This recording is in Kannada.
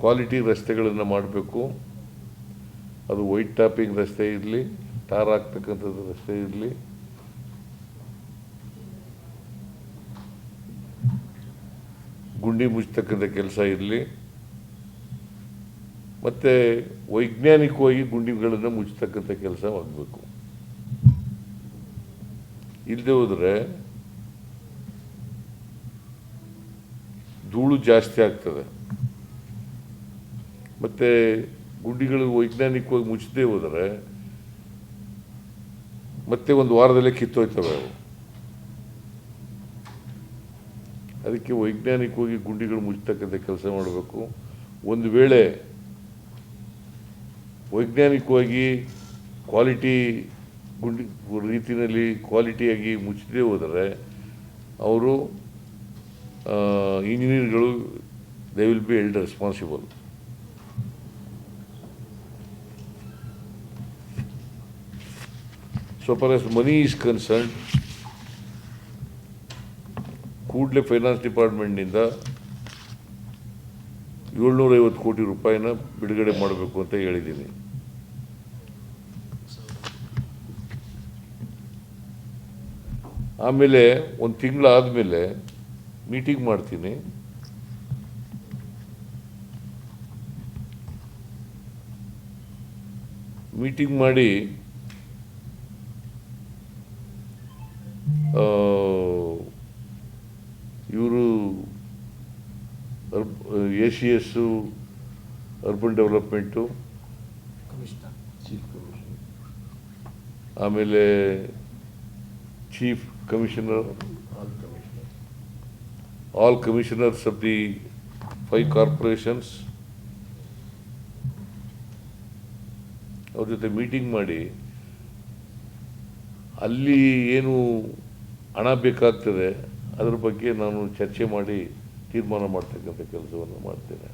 ಕ್ವಾಲಿಟಿ ರಸ್ತೆಗಳನ್ನು ಮಾಡಬೇಕು. ಅದು ವೈಟ್ ಟಾಪಿಂಗ್ ರಸ್ತೆ ಇರಲಿ ಟಾರ್ ಆಗ್ತಕ್ಕಂಥದ್ದು ರಸ್ತೆ ಇರಲಿ. ಗುಂಡಿ ಮುಚ್ಚತಕ್ಕಂಥ ಕೆಲಸ ಇರಲಿ. ಮತ್ತು ವೈಜ್ಞಾನಿಕವಾಗಿ ಗುಂಡಿಗಳನ್ನು ಮುಚ್ಚತಕ್ಕಂಥ ಕೆಲಸ ಆಗಬೇಕು ಇಲ್ಲದೆ ಹೋದರೆ ಧೂಳು ಜಾಸ್ತಿ ಆಗ್ತದೆ. ಮತ್ತು ಗುಂಡಿಗಳು ವೈಜ್ಞಾನಿಕವಾಗಿ ಮುಚ್ಚದೇ ಹೋದರೆ ಮತ್ತೆ ಒಂದು ವಾರದಲ್ಲೇ ಕಿತ್ತೋಯ್ತವೆ ಅವು. ಅದಕ್ಕೆ ವೈಜ್ಞಾನಿಕವಾಗಿ ಗುಂಡಿಗಳು ಮುಚ್ಚತಕ್ಕಂಥ ಕೆಲಸ ಮಾಡಬೇಕು. ಒಂದು ವೇಳೆ ವೈಜ್ಞಾನಿಕವಾಗಿ ಕ್ವಾಲಿಟಿ ಗುಂಡಿ ರೀತಿಯಲ್ಲಿ ಕ್ವಾಲಿಟಿಯಾಗಿ ಮುಚ್ಚದೇ ಹೋದರೆ ಅವರು ಇಂಜಿನಿಯರ್ಗಳು they will be held responsible so far as money is concern ಕೂಡಲೇ ಫೈನಾನ್ಸ್ ಡಿಪಾರ್ಟ್ಮೆಂಟ್ನಿಂದ ಏಳ್ನೂರೈವತ್ತು ಕೋಟಿ ರೂಪಾಯಿನ ಬಿಡುಗಡೆ ಮಾಡಬೇಕು ಅಂತ ಹೇಳಿದ್ದೀನಿ ಆಮೇಲೆ ಒಂದು ತಿಂಗಳಾದಮೇಲೆ ಮೀಟಿಂಗ್ ಮಾಡ್ತೀನಿ. ಮೀಟಿಂಗ್ ಮಾಡಿ ಇವರು A C S urban development ಆಮೇಲೆ chief commissioner all commissioners of the five corporations ಅವ್ರ ಜೊತೆ ಮೀಟಿಂಗ್ ಮಾಡಿ ಅಲ್ಲಿ ಏನು ಹಣ ಬೇಕಾಗ್ತದೆ ಅದ್ರ ಬಗ್ಗೆ ನಾನು ಚರ್ಚೆ ಮಾಡಿ ತೀರ್ಮಾನ ಮಾಡ್ತಕ್ಕಂಥ ಕೆಲಸವನ್ನು ಮಾಡ್ತೇನೆ.